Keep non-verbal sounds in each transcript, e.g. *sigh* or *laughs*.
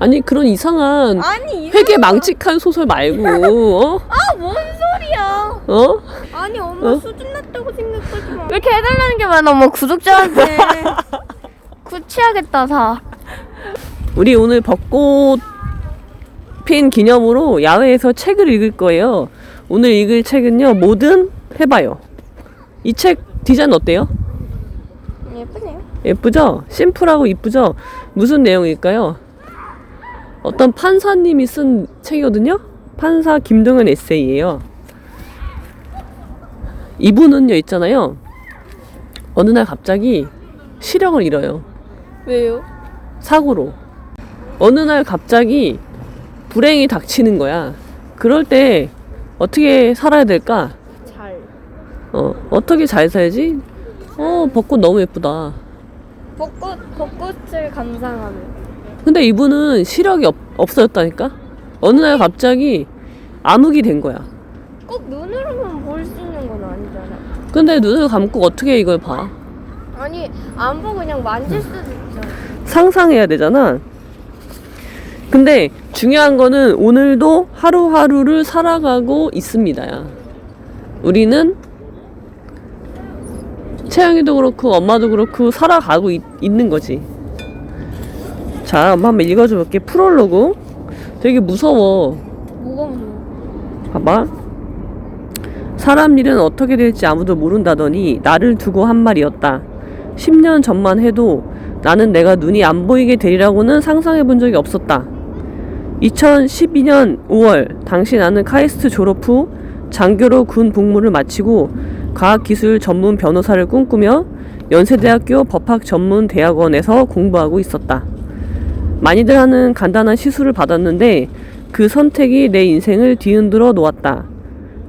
아니 그런 이상한 아니 이거 회계 망측한 소설 말고 어? 아뭔 소리야 어? 아니 엄마 어? 수준 낮다고 생각하지 마 왜 이렇게 해달라는 게 많아 엄마 구독자한테 *laughs* 구치하겠다 다 우리 오늘 벚꽃 핀 기념으로 야외에서 책을 읽을 거예요. 오늘 읽을 책은요. 뭐든 해봐요. 이 책 디자인 어때요? 예쁘네요 예쁘죠? 심플하고 이쁘죠? 무슨 내용일까요? 어떤 판사님이 쓴 책이거든요? 판사 김동현 에세이예요. 이분은요, 있잖아요. 어느 날 갑자기 시력을 잃어요. 왜요? 사고로. 어느 날 갑자기 불행이 닥치는 거야. 그럴 때 어떻게 살아야 될까? 잘 어, 어떻게 잘 살지? 어, 벚꽃 너무 예쁘다. 벚꽃 벚꽃을 감상하는 근데 이분은 시력이 없, 없어졌다니까? 어느 날 갑자기 암흑이 된 거야. 꼭 눈으로만 볼 수 있는 건 아니잖아 근데 눈을 감고 어떻게 이걸 봐? 아니 안 보고 그냥 만질 수도 있잖아 상상해야 되잖아. 근데 중요한 거는 오늘도 하루하루를 살아가고 있습니다. 우리는 채영이도 그렇고 엄마도 그렇고 살아가고 있, 있는 거지. 자, 한번 읽어줄게. 프롤로그. 되게 무서워. 뭐가 무서워 봐봐. 사람 일은 어떻게 될지 아무도 모른다더니 나를 두고 한 말이었다. 10년 전만 해도 나는 내가 눈이 안 보이게 되리라고는 상상해 본 적이 없었다. 2012년 5월 당시 나는 카이스트 졸업 후 장교로 군 복무를 마치고 과학기술 전문 변호사를 꿈꾸며 연세대학교 법학 전문 대학원에서 공부하고 있었다. 많이들 하는 간단한 시술을 받았는데 그 선택이 내 인생을 뒤흔들어 놓았다.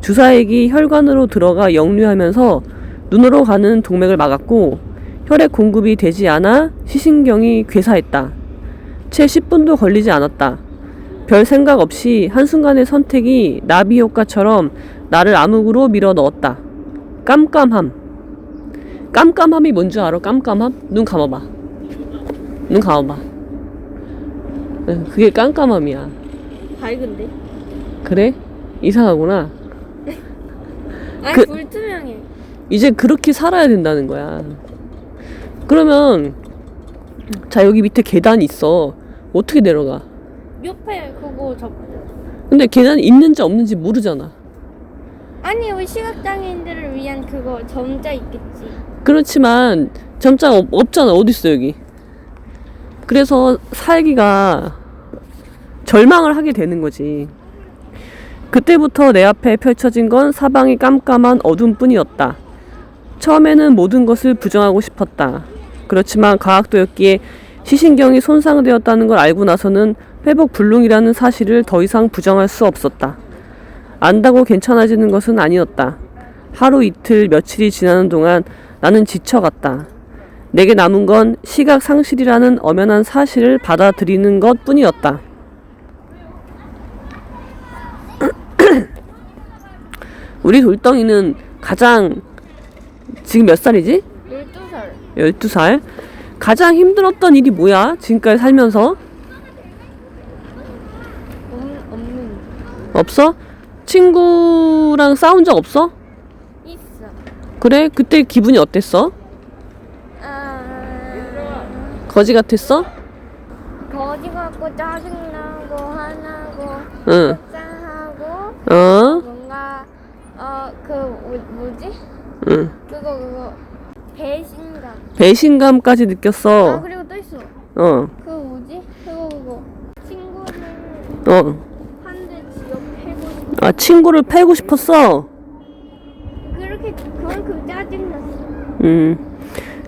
주사액이 혈관으로 들어가 역류하면서 눈으로 가는 동맥을 막았고 혈액 공급이 되지 않아 시신경이 괴사했다. 채 10분도 걸리지 않았다. 별 생각 없이 한순간의 선택이 나비 효과처럼 나를 암흑으로 밀어 넣었다. 깜깜함. 깜깜함이 뭔 줄 알아? 깜깜함? 눈 감아봐. 눈 감아봐. 응, 그게 깜깜함이야. 밝은데? 그래? 이상하구나. *laughs* 아니 그- 불투명해 이제 그렇게 살아야 된다는 거야. 그러면 자 여기 밑에 계단 있어. 어떻게 내려가? 옆에 그거 잡 근데 계단이 있는지 없는지 모르잖아. 아니 우리 시각장애인들을 위한 그거 점자 있겠지 그렇지만 점자가 없, 없잖아. 어디 있어 여기? 그래서 살기가 절망을 하게 되는 거지. 그때부터 내 앞에 펼쳐진 건 사방이 깜깜한 어둠뿐이었다. 처음에는 모든 것을 부정하고 싶었다. 그렇지만 과학도였기에 시신경이 손상되었다는 걸 알고 나서는 회복 불능이라는 사실을 더 이상 부정할 수 없었다. 안다고 괜찮아지는 것은 아니었다. 하루 이틀 며칠이 지나는 동안 나는 지쳐갔다. 내게 남은 건 시각 상실이라는 엄연한 사실을 받아들이는 것 뿐이었다. 우리 돌덩이는 가장 지금 몇 살이지? 12살 12살. 가장 힘들었던 일이 뭐야? 지금까지 살면서? 없, 없는 없어? 친구랑 싸운 적 없어? 있어 그래? 그때 기분이 어땠어? 아 거지 같았어? 거지 같고 짜증나고 화나고 응. 속상하고 어? 어그 뭐지? 응. 그거 그거 배신감 배신감까지 아 느꼈어. 그리고 또 있어 어. 그 뭐지? 그거 그거 친구를 어. 한대 지역 패고 싶어 아, 친구를 패고 싶었어? 그렇게 그만큼 짜증났어 음.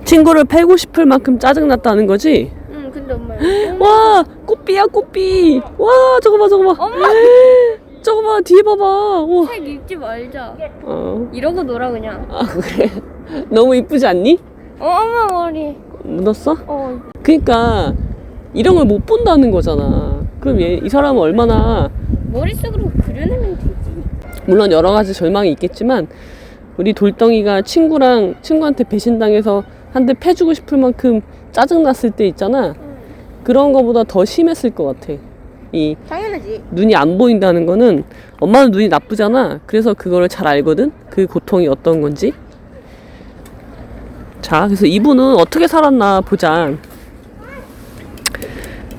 친구를 패고 싶을 만큼 짜증 났다는 거지? 응 근데 엄마 *gasps* 와! 꽃비야, 꽃비! 와, 저거 봐, 저거 봐. 엄마! *laughs* 저거 봐, 뒤에 봐봐. 와. 책 읽지 말자 어. 이러고 놀아 그냥 아, 그래? *laughs* 너무 이쁘지 않니? 어 엄마 머리 묻었어? 어 그니까, 이런 걸 못 본다는 거잖아. 그럼 얘, 이 사람은 얼마나, 머릿속으로 그려내면 되지 물론 여러 가지 절망이 있겠지만, 우리 돌덩이가 친구랑 친구한테 배신당해서 한 대 패주고 싶을 만큼 짜증 났을 때 있잖아. 그런 거보다 더 심했을 것 같아. 이 당연하지. 눈이 안 보인다는 거는 엄마는 눈이 나쁘잖아. 그래서 그거를 잘 알거든. 그 고통이 어떤 건지. 자, 그래서 이분은 어떻게 살았나 보자.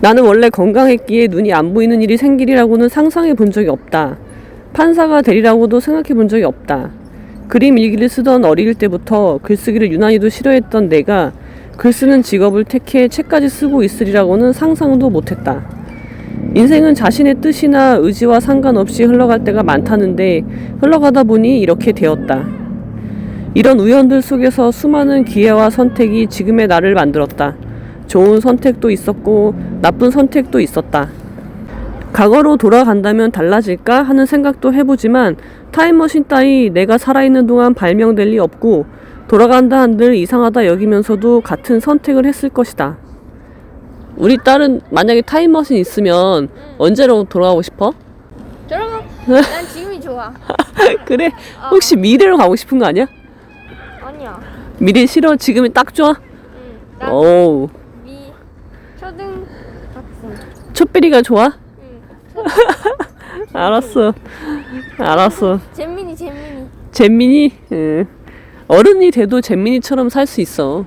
나는 원래 건강했기에 눈이 안 보이는 일이 생기리라고는 상상해 본 적이 없다. 판사가 되리라고도 생각해 본 적이 없다. 그림 일기를 쓰던 어릴 때부터 글쓰기를 유난히도 싫어했던 내가 글 쓰는 직업을 택해 책까지 쓰고 있으리라고는 상상도 못했다. 인생은 자신의 뜻이나 의지와 상관없이 흘러갈 때가 많다는데 흘러가다 보니 이렇게 되었다. 이런 우연들 속에서 수많은 기회와 선택이 지금의 나를 만들었다. 좋은 선택도 있었고 나쁜 선택도 있었다. 과거로 돌아간다면 달라질까 하는 생각도 해보지만 타임머신 따위 내가 살아있는 동안 발명될 리 없고 돌아간다 한들 이상하다 여기면서도 같은 선택을 했을 것이다. 우리 딸은 만약에 타임머신 있으면 언제로 돌아가고 싶어? 여러분, *laughs* 난 지금이 좋아. *laughs* 그래? 혹시 미래로 가고 싶은 거 아니야? 아니야. 미래 싫어? 지금이 딱 좋아? 응. 난 어우 미 초등 학생. 촛비리가 좋아? 응. *laughs* 알았어 알았어 잼민이 잼민이. 잼민이? 응. 어른이 돼도 잼민이처럼 살 수 있어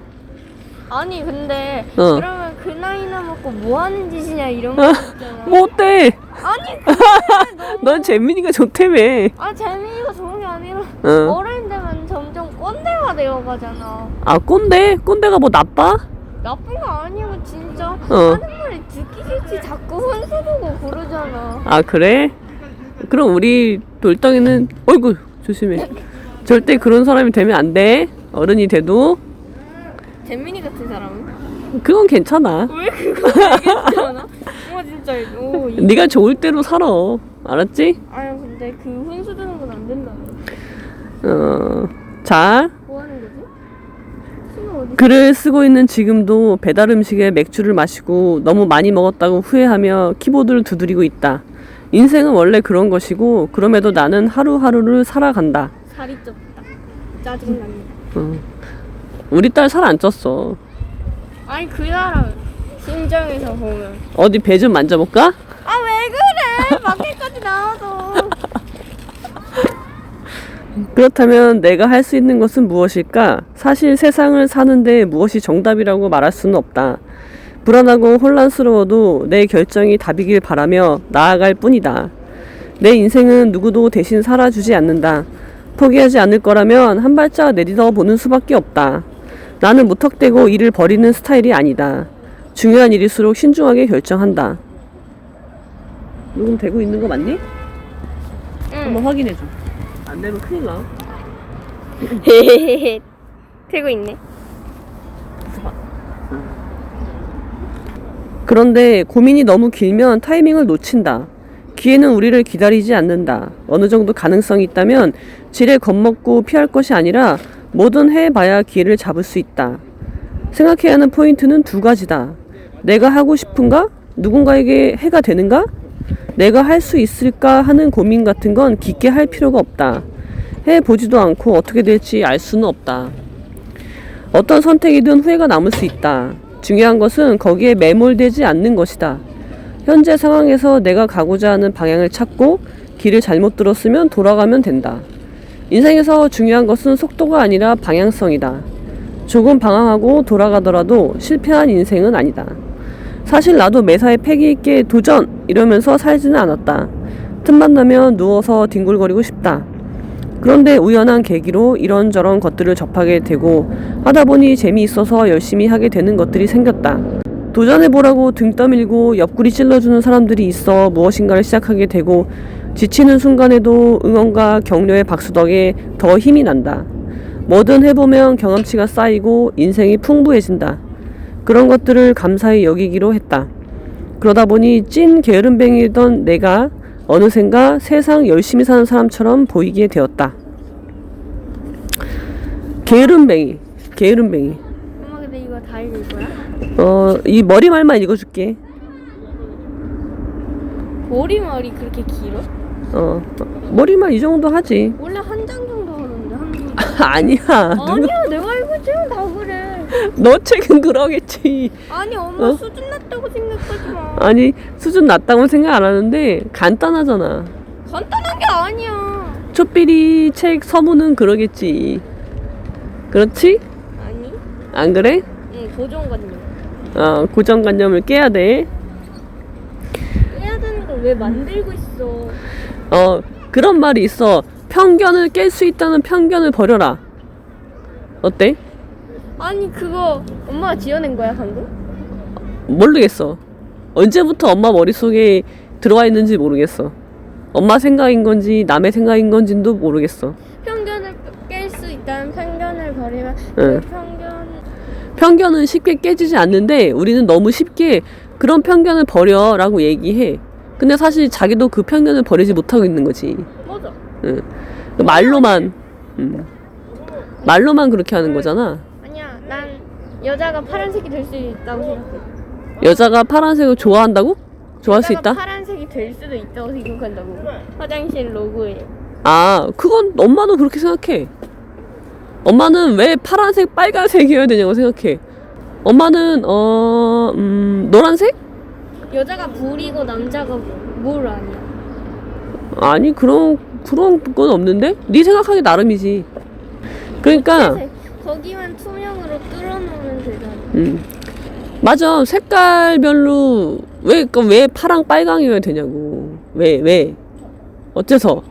아니 근데 어. 그러면 그 나이나 먹고 뭐 하는 짓이냐 이런 거 있잖아. 뭐 어때? 아니 *laughs* 너무 넌 잼민이가 좋다며 아 재민이가 좋은 게 아니라 어. 어른 되면 점점 꼰대가 되어가잖아. 아 꼰대? 꼰대가 뭐 나빠? 나쁜 거 아니고 진짜 어. 하는 말이 듣기 싫지 자꾸 혼수 보고 그러잖아. 아 그래? 그럼 우리 돌덩이는 어이구 조심해 절대 그런 사람이 되면 안 돼 어른이 돼도 재민이 같은 사람은? 그건 괜찮아 왜 그거 얘기했잖아? 어 진짜 오 이... 네가 좋을 대로 살아 알았지? 아니 근데 그 혼수 드는 건 안 된다며. 어, 자 뭐 하는 거지? 어디? 글을 쓰고 있는 지금도 배달 음식에 맥주를 마시고 너무 많이 먹었다고 후회하며 키보드를 두드리고 있다. 인생은 원래 그런 것이고 그럼에도 나는 하루하루를 살아간다. 살이 쪘다. 짜증난다. 어. 우리 딸 살 안 쪘어. 아니 그 사람 심정에서 보면 어디 배 좀 만져볼까? 아 왜 그래 밖에까지 나와서 *laughs* 그렇다면 내가 할 수 있는 것은 무엇일까? 사실 세상을 사는데 무엇이 정답이라고 말할 수는 없다. 불안하고 혼란스러워도 내 결정이 답이길 바라며 나아갈 뿐이다. 내 인생은 누구도 대신 살아주지 않는다. 포기하지 않을 거라면 한 발짝 내딛어 보는 수밖에 없다. 나는 무턱대고 일을 버리는 스타일이 아니다. 중요한 일일수록 신중하게 결정한다. 녹음 되고 있는 거 맞니? 한번 응 확인해 줘. 안 되면 큰일 나. 헤헤헤 *laughs* 되고 있네 그런데 고민이 너무 길면 타이밍을 놓친다. 기회는 우리를 기다리지 않는다. 어느 정도 가능성이 있다면 지레 겁먹고 피할 것이 아니라 뭐든 해봐야 기회를 잡을 수 있다. 생각해야 하는 포인트는 두 가지다. 내가 하고 싶은가? 누군가에게 해가 되는가? 내가 할 수 있을까 하는 고민 같은 건 깊게 할 필요가 없다. 해보지도 않고 어떻게 될지 알 수는 없다. 어떤 선택이든 후회가 남을 수 있다. 중요한 것은 거기에 매몰되지 않는 것이다. 현재 상황에서 내가 가고자 하는 방향을 찾고 길을 잘못 들었으면 돌아가면 된다. 인생에서 중요한 것은 속도가 아니라 방향성이다. 조금 방황하고 돌아가더라도 실패한 인생은 아니다. 사실 나도 매사에 패기 있게 도전! 이러면서 살지는 않았다. 틈만 나면 누워서 뒹굴거리고 싶다. 그런데 우연한 계기로 이런저런 것들을 접하게 되고 하다 보니 재미있어서 열심히 하게 되는 것들이 생겼다. 도전해보라고 등 떠밀고 옆구리 찔러주는 사람들이 있어 무엇인가를 시작하게 되고 지치는 순간에도 응원과 격려의 박수 덕에 더 힘이 난다. 뭐든 해보면 경험치가 쌓이고 인생이 풍부해진다. 그런 것들을 감사히 여기기로 했다. 그러다 보니 찐 게으름뱅이던 내가 어느샌가 세상 열심히 사는 사람처럼 보이게 되었다. 게으름뱅이, 게으름뱅이. 엄마 근데 이거 다 읽을 거야? 어, 이 머리말만 읽어줄게. 머리말이 그렇게 길어? 어, 머리말 이 정도 하지. 원래 한 장 정도 하는데 한 장. *laughs* 아니야. 누가, 아니야 내가 읽었지만 다 그래 너 책은 그러겠지. 아니 엄마 어? 수준 낮다고 생각하지 마. 아니 수준 낮다고 생각 안 하는데 간단하잖아. 간단한 게 아니야. 초삐리 책 서문은 그러겠지. 그렇지? 아니? 안 그래? 응 고정관념. 어, 고정관념을 깨야 돼. 해야 되는 걸 왜 만들고 있어? 어, 그런 말이 있어. 편견을 깰 수 있다는 편견을 버려라. 어때? 아니 그거 엄마가 지어낸 거야 방금? 모르겠어. 언제부터 엄마 머릿속에 들어와 있는지 모르겠어. 엄마 생각인 건지 남의 생각인 건지도 모르겠어. 편견을 깰 수 있다는 편견을 버리면 응. 그 편견 편견은 쉽게 깨지지 않는데 우리는 너무 쉽게 그런 편견을 버려라고 얘기해. 근데 사실 자기도 그 편견을 버리지 못하고 있는 거지. 맞아. 응. 말로만, 음. 말로만 그렇게 하는 거잖아. 아니야 난 여자가 파란색이 될 수 있다고 생각해. 여자가 파란색을 좋아한다고? 좋아할 수 여자가 있다? 파란색이 될 수도 있다고 생각한다고. 화장실 로고에. 아, 그건 엄마도 그렇게 생각해. 엄마는 왜 파란색, 빨간색이어야 되냐고 생각해. 엄마는, 어, 음, 노란색? 여자가 불이고 남자가 뭘 아니야? 아니, 그런, 그런 건 없는데? 네 생각하기 나름이지. 그러니까. 거기만 투명으로 뚫어놓으면 되잖아. 음. 맞아. 색깔별로, 왜, 그 왜 파랑, 빨강이어야 되냐고. 왜, 왜? 어째서?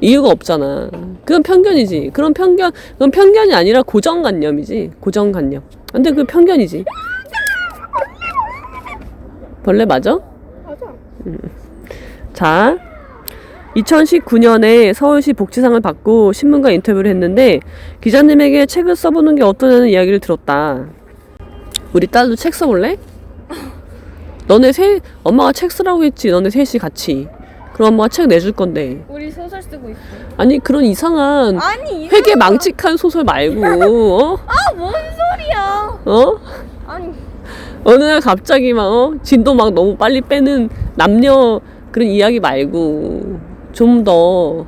이유가 없잖아. 그건 편견이지. 그런 편견, 그건 편견이 아니라 고정관념이지. 고정관념. 근데 그 편견이지. 벌레 맞아? 맞아. 자, 2019년에 서울시 복지상을 받고 신문과 인터뷰를 했는데 기자님에게 책을 써보는 게 어떠냐는 이야기를 들었다. 우리 딸도 책 써볼래? *laughs* 너네 세 엄마가 책 쓰라고 했지. 너네 셋이 같이. 그럼 엄마가 책 내줄 건데. 우리 소설 쓰고 있어. 아니 그런 이상한 아니 회계 망측한 소설 말고 어? 아뭔 소리야? 어? 어느 날 갑자기 막 어? 진도 막 너무 빨리 빼는 남녀 그런 이야기 말고 좀 더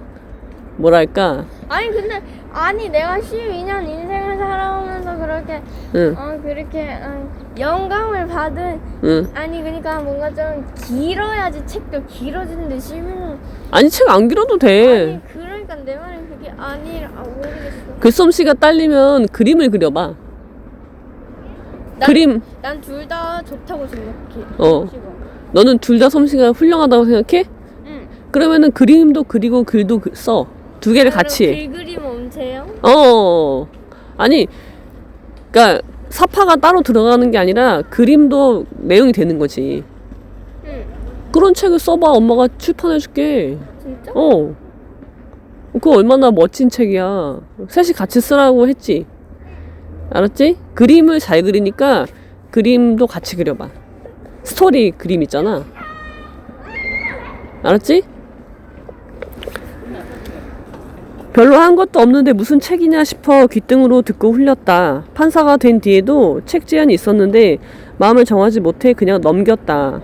뭐랄까 아니 근데 아니 내가 12년 인생을 살아오면서 그렇게 응, 어 그렇게 어, 영감을 받은 응. 아니 그러니까 뭔가 좀 길어야지 책도 길어지는데 12년 아니 책 안 길어도 돼. 아니 그러니까 내 말은 그게 아니라 아, 모르겠어. 글솜씨가 딸리면 그림을 그려봐. 난- 그림 난 둘 다 좋다고 생각해. 어. 솜씨가. 너는 둘 다 솜씨가 훌륭하다고 생각해? 응. 그러면은 그림도 그리고 글도 그- 써. 두 개를 같이 해. 길 그림 엄체요? 어. 아니, 그니까, 사파가 따로 들어가는 게 아니라 그림도 내용이 되는 거지. 응. 그런 책을 써봐. 엄마가 출판해줄게. 진짜? 어. 그거 얼마나 멋진 책이야. 셋이 같이 쓰라고 했지. 알았지? 그림을 잘 그리니까 그림도 같이 그려봐. 스토리 그림 있잖아. 알았지? 별로 한 것도 없는데 무슨 책이냐 싶어 귓등으로 듣고 흘렸다. 판사가 된 뒤에도 책 제안이 있었는데 마음을 정하지 못해 그냥 넘겼다.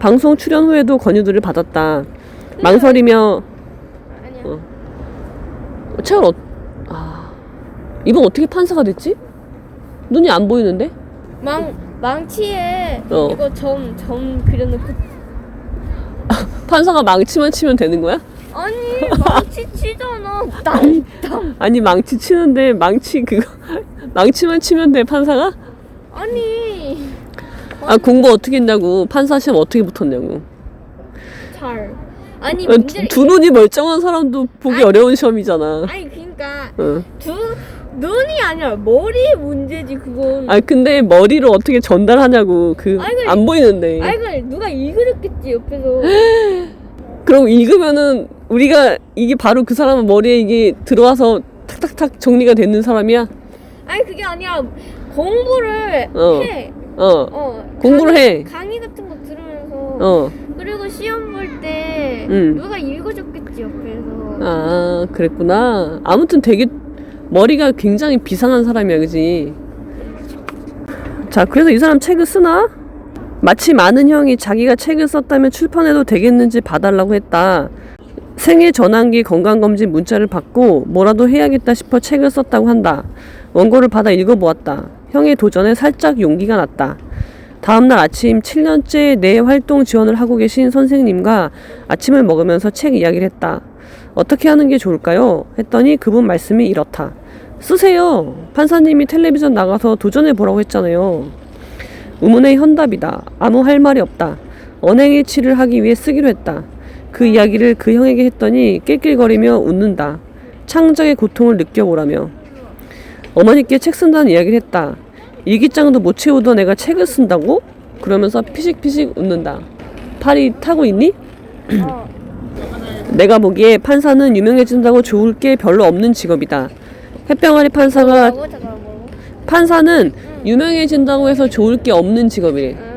방송 출연 후에도 권유들을 받았다. 망설이며 아니야. 어. 책을 어, 아 이번 어떻게 판사가 됐지? 눈이 안 보이는데? 망 망치에 어. 이거 점 점 그려놓고 *laughs* 판사가 망치만 치면 되는 거야? 아니 *laughs* 망치 치잖아. 땅땅. 아니 망치 치는데 망치 그거 *laughs* 망치만 치면 돼 판사가? 아니 아 공부 어떻게 했냐고 판사 시험 어떻게 붙었냐고 잘. 아니 아, 두, 문제를 두 눈이 멀쩡한 사람도 보기 아니. 어려운 시험이잖아. 아니 그러니까 응. 두 눈이 아니라 머리 문제지 그건. 아 근데 머리로 어떻게 전달하냐고 그 아니, 그래. 안 보이는데. 아이 그 누가 읽어줬겠지 옆에서. *gasps* 그럼 읽으면은 우리가 이게 바로 그 사람 머리에 이게 들어와서 탁탁탁 정리가 되는 사람이야? 아니 그게 아니라 공부를 어. 해. 어. 어. 공부를 강의, 해. 강의 같은 거 들으면서. 어. 그리고 시험 볼 때 음. 누가 읽어줬겠지 옆에서. 아, 그랬구나. 아무튼 되게 머리가 굉장히 비상한 사람이야, 그지? 자, 그래서 이 사람 책을 쓰나? 마치 많은 형이 자기가 책을 썼다면 출판해도 되겠는지 봐달라고 했다. 생애 전환기 건강검진 문자를 받고 뭐라도 해야겠다 싶어 책을 썼다고 한다. 원고를 받아 읽어보았다. 형의 도전에 살짝 용기가 났다. 다음날 아침 7년째 내 활동 지원을 하고 계신 선생님과 아침을 먹으면서 책 이야기를 했다. 어떻게 하는 게 좋을까요? 했더니 그분 말씀이 이렇다. 쓰세요. 판사님이 텔레비전 나가서 도전해 보라고 했잖아요. 의문의 현답이다. 아무 할 말이 없다. 언행일치를 하기 위해 쓰기로 했다. 그 이야기를 그 형에게 했더니 낄낄거리며 웃는다. 창작의 고통을 느껴보라며. 어머니께 책 쓴다는 이야기를 했다. 일기장도 못 채우던 애가 책을 쓴다고? 그러면서 피식피식 웃는다. 팔이 타고 있니? 어. 내가 보기에 판사는 유명해진다고 좋을 게 별로 없는 직업이다. 햇병아리 판사가 뭐라고? 잠깐만 뭐라고? 판사는 유명해진다고 해서 좋을 게 없는 직업이래. 응.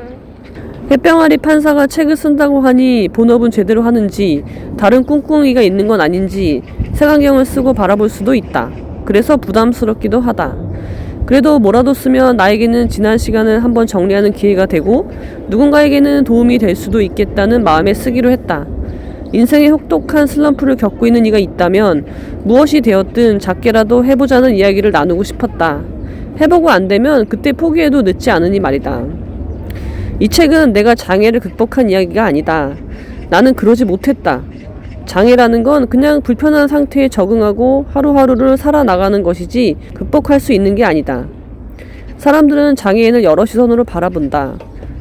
햇병아리 판사가 책을 쓴다고 하니 본업은 제대로 하는지 다른 꿍꿍이가 있는 건 아닌지 색안경을 쓰고 바라볼 수도 있다. 그래서 부담스럽기도 하다. 그래도 뭐라도 쓰면 나에게는 지난 시간을 한번 정리하는 기회가 되고 누군가에게는 도움이 될 수도 있겠다는 마음에 쓰기로 했다. 인생의 혹독한 슬럼프를 겪고 있는 이가 있다면 무엇이 되었든 작게라도 해보자는 이야기를 나누고 싶었다. 해보고 안 되면 그때 포기해도 늦지 않으니 말이다. 이 책은 내가 장애를 극복한 이야기가 아니다. 나는 그러지 못했다. 장애라는 건 그냥 불편한 상태에 적응하고 하루하루를 살아나가는 것이지 극복할 수 있는 게 아니다. 사람들은 장애인을 여러 시선으로 바라본다.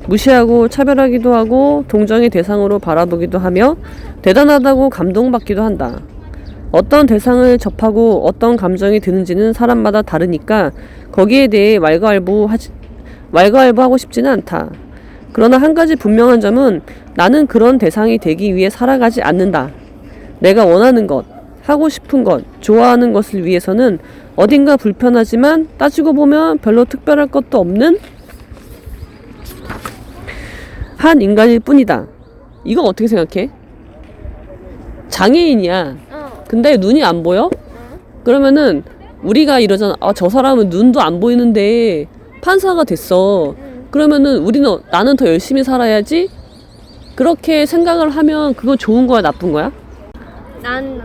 무시하고 차별하기도 하고 동정의 대상으로 바라보기도 하며 대단하다고 감동받기도 한다. 어떤 대상을 접하고 어떤 감정이 드는지는 사람마다 다르니까 거기에 대해 왈가왈부 하지 왈가왈부하고 싶지는 않다. 그러나 한 가지 분명한 점은 나는 그런 대상이 되기 위해 살아가지 않는다. 내가 원하는 것, 하고 싶은 것, 좋아하는 것을 위해서는 어딘가 불편하지만 따지고 보면 별로 특별할 것도 없는 한 인간일 뿐이다. 이거 어떻게 생각해? 장애인이야. 어. 근데 눈이 안 보여? 그러면은 우리가 이러잖아. 아, 저 사람은 눈도 안 보이는데 판사가 됐어. 응. 그러면은 우리는 어- 나는 더 열심히 살아야지. 그렇게 생각을 하면 그거 좋은 거야, 나쁜 거야? 난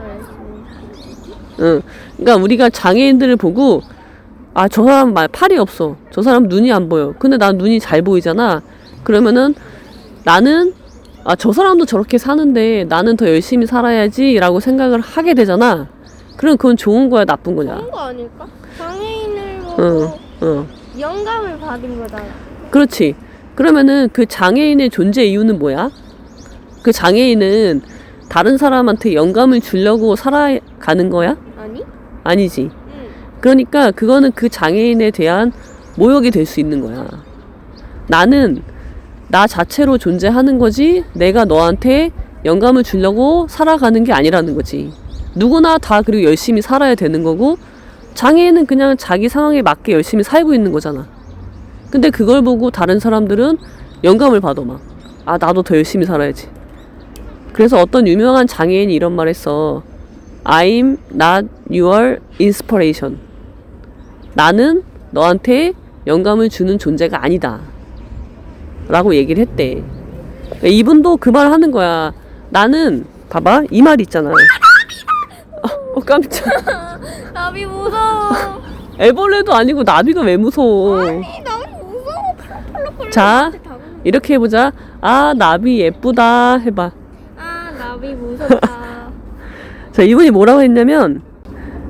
응. 그러니까 우리가 장애인들을 보고 아, 저 사람 말 팔이 없어. 저 사람 눈이 안 보여. 근데 난 눈이 잘 보이잖아. 그러면은 나는 아, 저 사람도 저렇게 사는데 나는 더 열심히 살아야지 라고 생각을 하게 되잖아. 그럼 그건 좋은 거야, 나쁜 거냐? 그런 거 아닐까? 장애인을 보고 응. 응. 영감을 받은 거잖아. 그렇지. 그러면은 그 장애인의 존재 이유는 뭐야? 그 장애인은 다른 사람한테 영감을 주려고 살아가는 거야? 아니? 아니지. 응. 그러니까 그거는 그 장애인에 대한 모욕이 될 수 있는 거야. 나는 나 자체로 존재하는 거지 내가 너한테 영감을 주려고 살아가는 게 아니라는 거지. 누구나 다 그리고 열심히 살아야 되는 거고 장애인은 그냥 자기 상황에 맞게 열심히 살고 있는 거잖아. 근데 그걸 보고 다른 사람들은 영감을 받아 막. 아 나도 더 열심히 살아야지. 그래서 어떤 유명한 장애인이 이런 말 했어. I'm not your inspiration. 나는 너한테 영감을 주는 존재가 아니다. 라고 얘기를 했대. 이분도 그 말 하는 거야. 나는, 봐봐, 이 말 있잖아. 어, 어, 깜짝. *laughs* 나비 무서워. 애벌레도 아니고 나비가 왜 무서워. 아니 나비 무서워. 펄럭펄럭. 자. 이렇게 해보자. 아, 나비 예쁘다. 해봐. 아 나비 무섭다. *laughs* 자, 이분이 뭐라고 했냐면,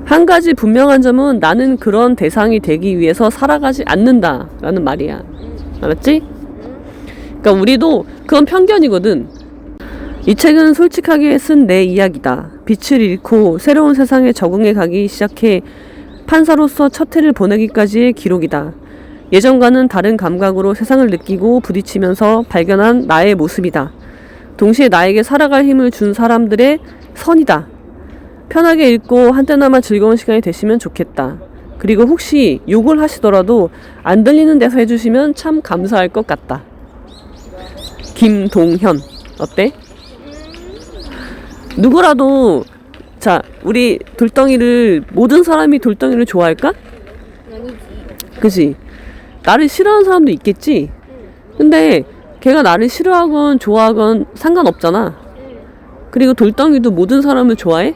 한 가지 분명한 점은 나는 그런 대상이 되기 위해서 살아가지 않는다. 라는 말이야. 알았지? 그러니까 우리도 그건 편견이거든. 이 책은 솔직하게 쓴 내 이야기다. 빛을 잃고 새로운 세상에 적응해 가기 시작해 판사로서 첫 해를 보내기까지의 기록이다. 예전과는 다른 감각으로 세상을 느끼고 부딪히면서 발견한 나의 모습이다. 동시에 나에게 살아갈 힘을 준 사람들의 선이다. 편하게 읽고 한때나마 즐거운 시간이 되시면 좋겠다. 그리고 혹시 욕을 하시더라도 안 들리는 데서 해주시면 참 감사할 것 같다. 김동현 어때? 누구라도 자 우리 돌덩이를 모든 사람이 돌덩이를 좋아할까? 아니지. 그지? 나를 싫어하는 사람도 있겠지. 근데 걔가 나를 싫어하건 좋아하건 상관없잖아. 응. 그리고 돌덩이도 모든 사람을 좋아해?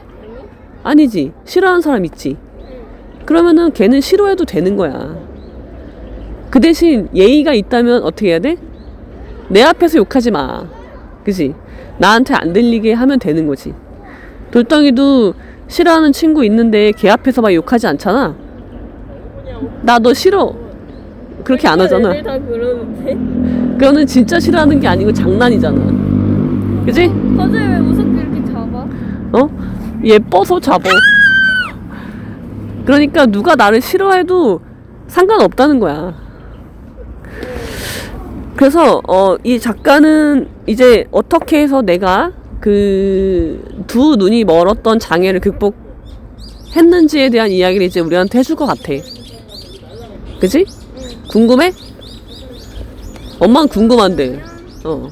아니? 아니지. 싫어하는 사람 있지. 응. 그러면은 걔는 싫어해도 되는 거야. 그 대신 예의가 있다면 어떻게 해야 돼? 내 앞에서 욕하지 마. 그지? 나한테 안 들리게 하면 되는 거지. 돌덩이도 싫어하는 친구 있는데 걔 앞에서 막 욕하지 않잖아. 나 너 싫어. 그렇게 안 하잖아. 애들 다 그러는데. 그거는 진짜 싫어하는 게 아니고 장난이잖아. 그지? 퍼즐 왜 무섭게 이렇게 잡아? 어? 예뻐서 잡어. 그러니까 누가 나를 싫어해도 상관없다는 거야. 그래서 어, 이 작가는 이제 어떻게 해서 내가 그 두 눈이 멀었던 장애를 극복했는지에 대한 이야기를 이제 우리한테 해줄 것 같아. 그지? 궁금해? 엄마는 궁금한데. 어.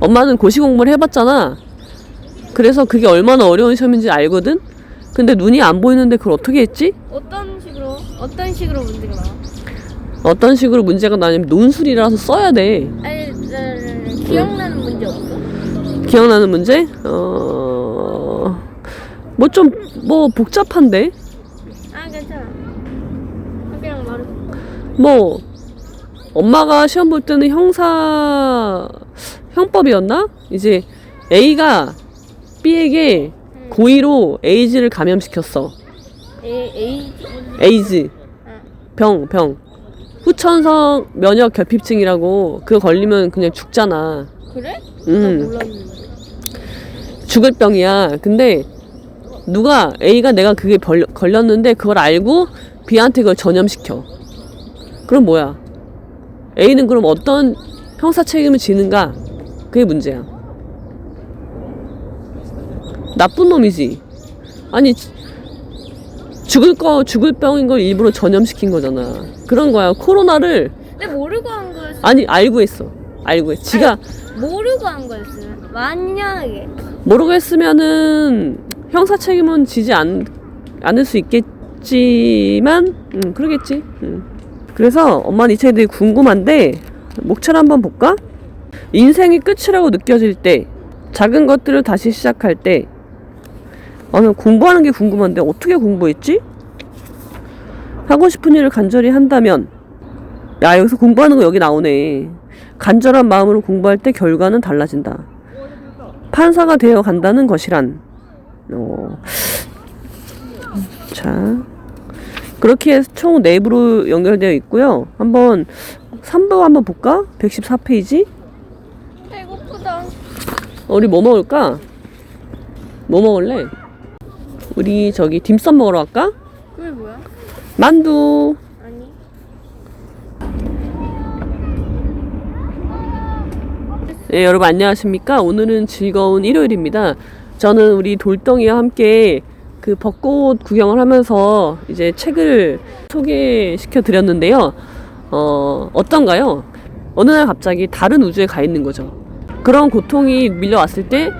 엄마는 고시 공부를 해봤잖아. 그래서 그게 얼마나 어려운 시험인지 알거든? 근데 눈이 안 보이는데 그걸 어떻게 했지? 어떤 식으로 어떤 식으로 문제가 나와? 어떤 식으로 문제가 나냐면 논술이라서 써야 돼. 아니, 나- 기억나는 문제 없어? 기억나는 문제? 어, 뭐 좀, 뭐 복잡한데? 아 괜찮아. 그냥 말해. 뭐, 엄마가 시험 볼 때는 형사, 형법이었나? 이제 A가 B에게 고의로 에이즈를 감염시켰어. A A 에이즈. 병, 병. 후천성 면역 결핍증이라고 그거 걸리면 그냥 죽잖아. 그래? 나 음, 몰랐는데. 죽을 병이야. 근데 누가 A가 내가 그게 벌, 걸렸는데 그걸 알고 B한테 그걸 전염시켜. 그럼 뭐야? A는 그럼 어떤 형사 책임을 지는가? 그게 문제야. 나쁜 놈이지. 아니 지- 죽을 거 죽을 병인 걸 일부러 전염시킨 거잖아. 그런 거야. 코로나를 근데 모르고 한 거였어. 아니 알고 했어. 알고 했어. 지가 모르고 한 거였으면 만약에 모르고 했으면은 형사 책임은 지지 않, 않을 수 있겠지만 음, 그러겠지 음. 그래서 엄마는 이 책이 되게 궁금한데 목차를 한번 볼까? 인생이 끝이라고 느껴질 때 작은 것들을 다시 시작할 때 나는 공부하는 게 궁금한데 어떻게 공부했지? 하고 싶은 일을 간절히 한다면 야 여기서 공부하는 거 여기 나오네 간절한 마음으로 공부할 때 결과는 달라진다 판사가 되어 간다는 것이란 어. 자 그렇게 해서 총 내부로 연결되어 있고요 한번 3부 한번 볼까? 114페이지 배고프다. 우리 뭐 먹을까? 뭐 먹을래? 우리 저기 딤섬 먹으러 갈까? 그게 뭐야? 만두 아니. 네, 여러분 안녕하십니까? 오늘은 즐거운 일요일입니다. 저는 우리 돌덩이와 함께 그 벚꽃 구경을 하면서 이제 책을 소개시켜 드렸는데요. 어, 어떤가요? 어느 날 갑자기 다른 우주에 가 있는 거죠. 그런 고통이 밀려왔을 때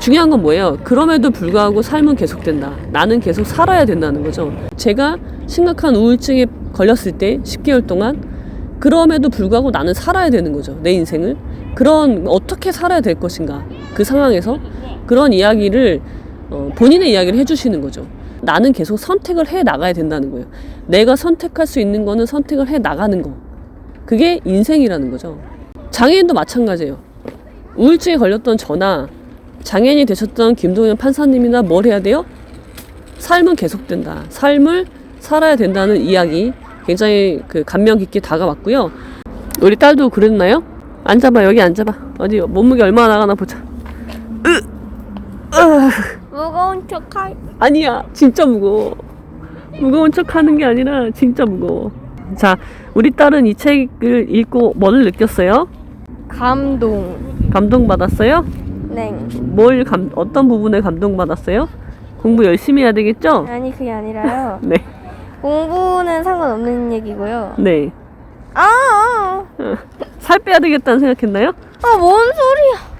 중요한 건 뭐예요? 그럼에도 불구하고 삶은 계속된다. 나는 계속 살아야 된다는 거죠. 제가 심각한 우울증에 걸렸을 때 10개월 동안 그럼에도 불구하고 나는 살아야 되는 거죠. 내 인생을. 그런 어떻게 살아야 될 것인가. 그 상황에서 그런 이야기를 어, 본인의 이야기를 해주시는 거죠. 나는 계속 선택을 해 나가야 된다는 거예요. 내가 선택할 수 있는 거는 선택을 해 나가는 거. 그게 인생이라는 거죠. 장애인도 마찬가지예요. 우울증에 걸렸던 저나 장애인이 되셨던 김동현 판사님이나 뭘 해야 돼요? 삶은 계속된다. 삶을 살아야 된다는 이야기 굉장히 그 감명 깊게 다가왔고요. 우리 딸도 그랬나요? 앉아봐 여기 앉아봐. 어디 몸무게 얼마나 나가나 보자. 으, 으, 무거운 척할. 아니야 진짜 무거워. 무거운 척하는 게 아니라 진짜 무거워. 자 우리 딸은 이 책을 읽고 뭘 느꼈어요? 감동. 감동 받았어요? 네. 뭘 감, 어떤 부분에 감동 받았어요? 공부 열심히 해야 되겠죠? 아니 그게 아니라요. *laughs* 네, 공부는 상관없는 얘기고요. 네. 아, 아, 어, *laughs* 살 빼야 되겠다는 생각했나요? 아, 뭔 소리야?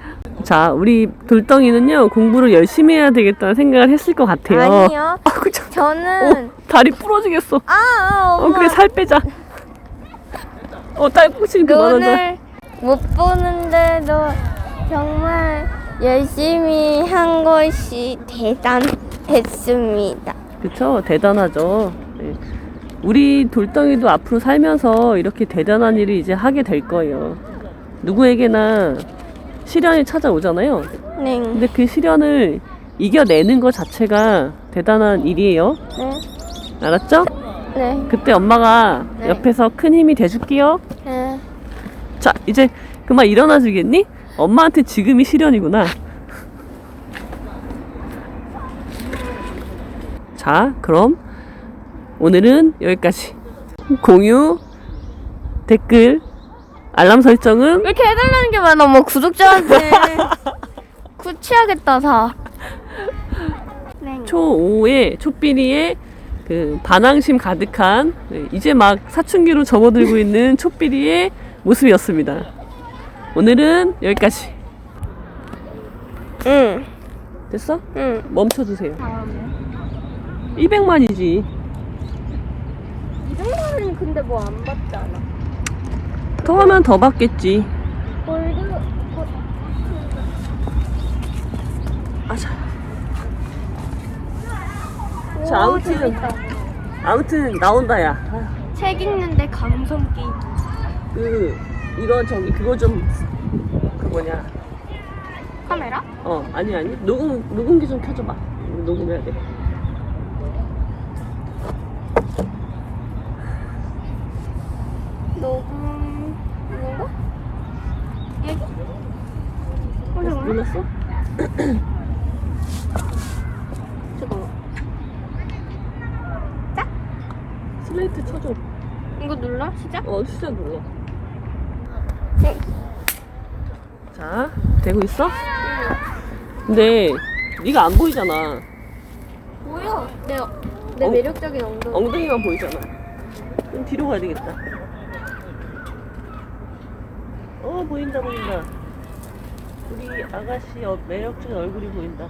자, 우리 돌덩이는요 공부를 열심히 해야 되겠다는 생각을 했을 것 같아요. 아니요. *laughs* 아이고, 참. 저는 어, 다리 부러지겠어. 아, 아 어, 엄마 그래 살 빼자. 어, 딸꾹질 그만하자. 눈을 못 보는데도 정말 열심히 한 것이 대단했습니다. 그쵸, 대단하죠. 네. 우리 돌덩이도 앞으로 살면서 이렇게 대단한 일을 이제 하게 될 거예요. 누구에게나 시련이 찾아오잖아요. 네. 근데 그 시련을 이겨내는 것 자체가 대단한 일이에요. 네. 알았죠? 네. 그때 엄마가 네. 옆에서 큰 힘이 돼줄게요. 네. 자, 이제 그만 일어나 주겠니? 엄마한테 지금이 시련이구나. 자, 그럼 오늘은 여기까지. 공유, 댓글, 알람 설정은 왜 이렇게 해달라는 게 많아, 뭐 구독자한테. *laughs* 구치하겠다, 다. 네. 초5의 촛비리의 그 반항심 가득한 네, 이제 막 사춘기로 접어들고 있는 촛비리의 모습이었습니다. 오늘은 여기까지. 응. 됐어? 응. 멈춰주세요. 다음에. 200만이지. 이 정도는 근데 뭐 안 받지 않아? 더 하면 더 받겠지. 골드, 아자. 오, 자, 아무튼. 재밌다. 아무튼 나온다 야. 아, 책 읽는데 감성 게임. 그 이거 저기 그거 좀 그 뭐냐. 카메라? 어 아니 아니 녹음 녹음기 좀 켜줘봐. 녹음해야 돼. 녹음 이건가? 얘기? 어, 잠깐만. 눌렀어? *clears throat* 잠깐만. 슬레이트 쳐줘. 이거 눌러? 시작? 어 진짜 눌러. 네. 자 되고 있어? 근데 네가 안 보이잖아. 뭐야? 내, 내 어? 매력적인 엉덩이. 엉덩이만 보이잖아. 좀 뒤로 가야 되겠다. 어 보인다 보인다. 우리 아가씨 어, 매력적인 얼굴이 보인다.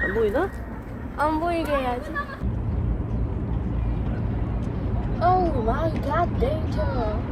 안 보이나? 안 보이게 해야지. Oh my god, danger.